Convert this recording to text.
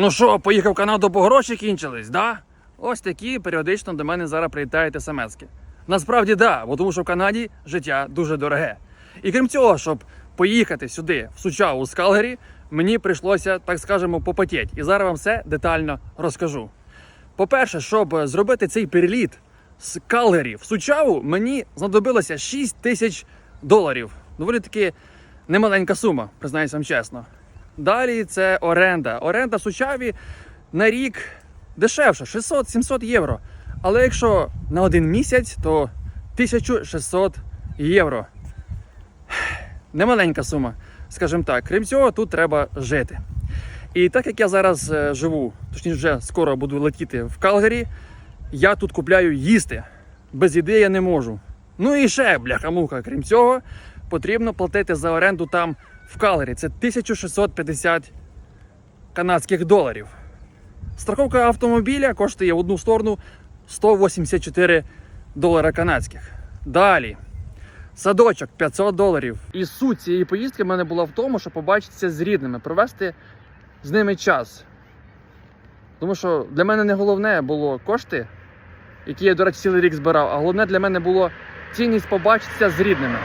Ну що, поїхав в Канаду, бо гроші кінчились, да? Ось такі періодично до мене зараз прилітають смски. Насправді да, бо тому що в Канаді життя дуже дороге. І крім цього, щоб поїхати сюди, в Сучаву з Калгарі, мені прийшлося, так скажемо, попотіти. І зараз вам все детально розкажу. По-перше, щоб зробити цей переліт з Калгарі в Сучаву, мені знадобилося 6 тисяч доларів. Доволі таки немаленька сума, признаюся вам чесно. Далі це оренда. Оренда Сучаві на рік дешевше 600-700 євро. Але якщо на один місяць, то 1600 євро. Немаленька сума, скажімо так. Крім цього, тут треба жити. І так як я зараз е, живу, точніше вже скоро буду летіти в Калгарі, я тут купляю їсти. Без їди я не можу. Ну і ще, бляха-муха, крім цього, потрібно платити за оренду там в Калгарі. Це 1650 канадських доларів. Страховка автомобіля коштує в одну сторону 184 долара канадських. Далі. Садочок 500 доларів. І суть цієї поїздки в мене була в тому, щоб побачитися з рідними, провести з ними час. Тому що для мене не головне було кошти, які я, до речі, цілий рік збирав, а головне для мене було цінність побачитися з рідними.